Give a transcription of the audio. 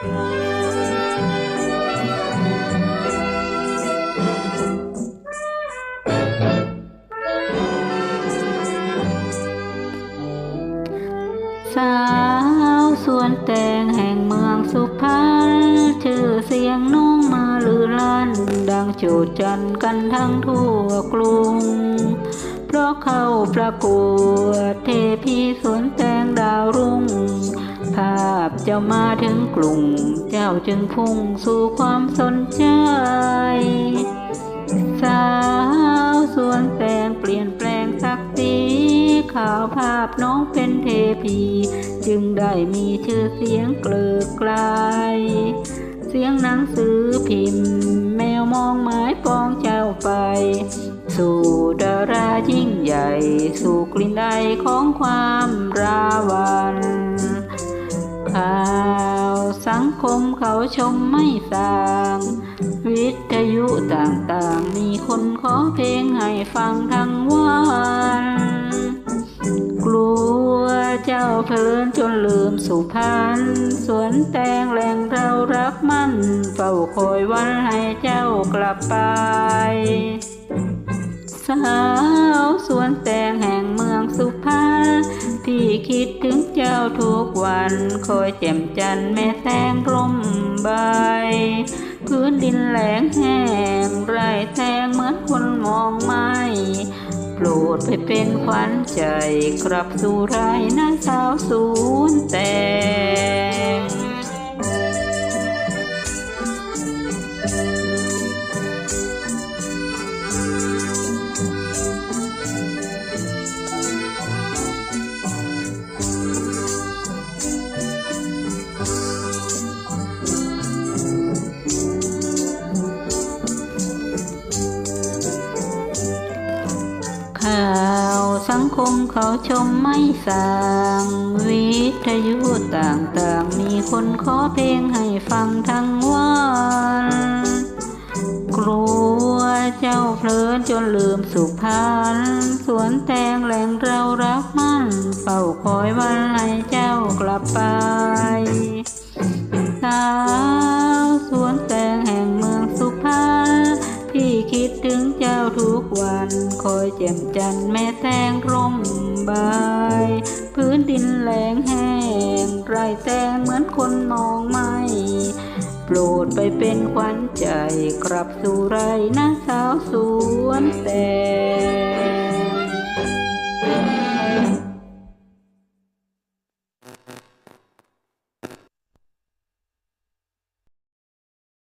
สาวสวนแตงแห่งเมืองสุพรรณชื่อเสียงน้องมาลือลั่น ดังโจดจันกันทั้งทั่วกรุง เพราะเข้าประกวดเทพีสวนแตงดาวรุ่ง จ้ามาถึงกลุ่ม เจ้าจึงพุ่งสู่ความสนใจ สาวสวนแตงเปลี่ยนแปลงศักดิ์ศรีข่าวภาพน้องเป็นเทพี จึงได้มีชื่อเสียงเกลือไกลายเสียงหนังสือพิมพ์ แมวมองหมายปองเจ้าไป สู่ดารายิ่งใหญ่ สู่กลิ่นใดของความราวั คมเขาชมไม่สาง วิทยุต่างๆ มีคนขอเพลงให้ฟังทั้งวัน กลัวเจ้าเพลินจนลืมสุพรรณสวนแตงแหล่งเรารักมันเฝ้าคอยวันให้เจ้ากลับไป สาวสวนแตงแห่ง พี่คิดถึงเจ้าทุกวันคอยแจ่มจันทร์แม่แสงร่มใบ พื้นดินแหลงแห้งไรแทงเหมือนคนมองไม่โปรดไปเป็นขวัญใจกลับสู่ไรนะสาวสูนแต่ สังคมเขาชมไม่สางวิทยุต่างๆ มีคนขอเพลงให้ฟังทั้งวันกลัวเจ้าเพลินจนลืมสุพรรณสวนแตงแหล่งเรารักมันเฝ้าคอยวันให้เจ้ากลับไป คิดถึงเจ้าทุกวันคอยแจ่มจันทร์แม่แสงร่มใบาย พื้นดินแหลงแห้งไรแตงเหมือนคนมองไม่โปรดไปเป็นขวัญใจกลับสู่ไรนะสาวสวนแต่